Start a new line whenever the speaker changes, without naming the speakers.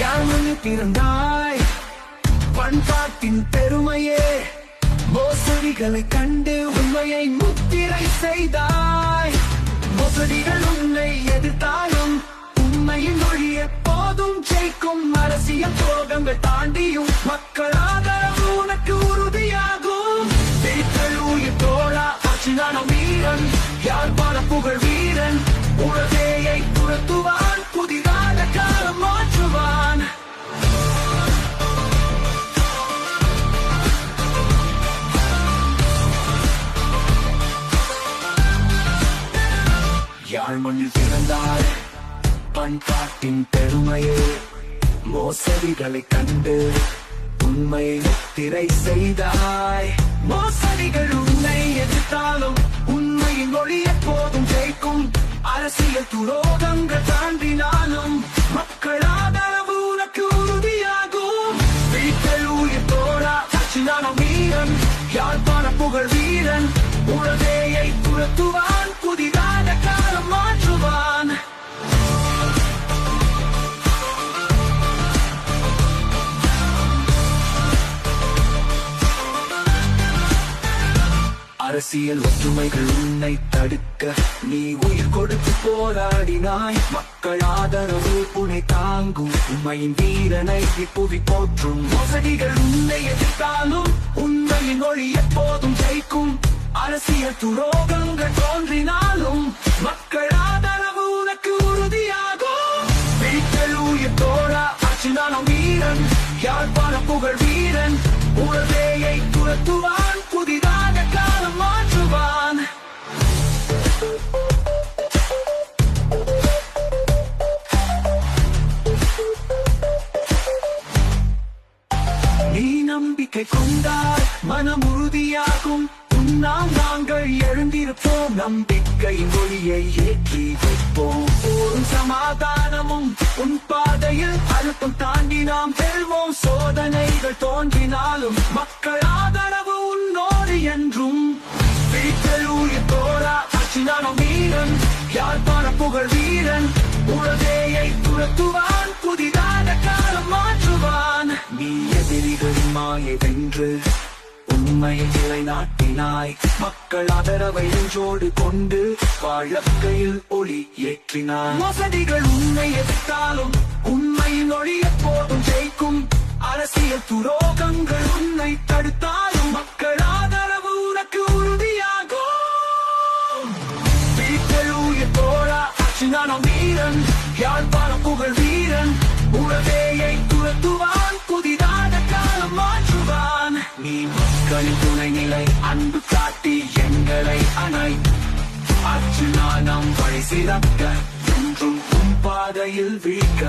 யாமனு பிறந்தாய் பண்பாட்டின் பெருமையே மோசடிகளை கண்டு உண்மையை முத்திரை செய்தாய். மோசடிகள் உன்னை எதிர்த்தாலும் உண்மையின் மொழி எப்போதும் ஜெயிக்கும். அரசியல் துரோகங்கள் தாண்டியும் மக்கள் ஆதரவு உனக்கு உறுதியாகும். வீட்டில் உயிர் தோழா அச்சினான வீரன். யாழ் மண்ணில் பிறந்தாய் பண்பாட்டின் பெருமையே. மோசடிகளை கண்டு உண்மை திரை செய்தாய். மோசடிகள் உன்னை எதிர்த்தாலும் உண்மையின் மொழி எப்போதும் ஜெயிக்கும். அரசியல் துரோகங்கள் தாண்டினாலும் மக்கள் ஆதரவு உனக்கு உறுதியாகும். வீட்டில் உயிர் தோழா சச்சிதான வீரன். யாழ்ப்பாண புகழ் வீரன். உலகையை துரத்து அரசியல் ஒற்றுமைகள் உன்னை தடுக்க. நீ உயிர் கொடுத்து போராடினாய். மக்கள் ஆதரவு உன்னை தாங்கும். உண்மையின் வீரனை இப்புவி போற்றும். மோசடிகள் உன்னை எதிர்த்தாலும் உண்மையின் ஒளி எப்போதும் ஜெயிக்கும். அரசியல் துரோகங்கள் தோன்றினாலும் மக்கள் ஆதரவு உனக்கு உறுதியாகும். வீட்டில் உயிர் தோழா அச்சினான வீரன். யாழ்ப்பாண புகழ் வீரன். உலகையை துரத்துவார். நம்பிக்கை கொண்டால் மனம் உறுதியாகும். உன்னால் நாங்கள் எழுந்திருப்போம். நம்பிக்கை மொழியை ஏற்றி வைப்போம். போரும் சமாதானமும் உன் பாதையில் அழுத்தம் தாண்டி நாம் பெறுவோம். சோதனைகள் தோன்றினாலும் உண்மையை நிலைநாட்டினாய் மக்கள் ஆதரவை நெஞ்சோடு கொண்டு வாழ்க்கையில் ஒளி ஏற்றினாய். மோசடிகள் உண்மை எதிர்த்தாலும் உண்மையின் ஒளி எப்போதும் ஜெயிக்கும். அரசியல் துரோகங்கள் உன்னை தடுத்தாலும் மக்கள் ஆதரவு உனக்கு உறுதியாகும். வீட்டில் தோழா வீரன் யாழ்ப்பாண புகழ் வீரன் உலகையை துரத்துவான் புதிய உங்களின் துணை நிலை அன்பு காட்டி எங்களை அணை. அச்சுனா நாம் வழி சிறக்க என்றும் பாதையில் வீழ்க.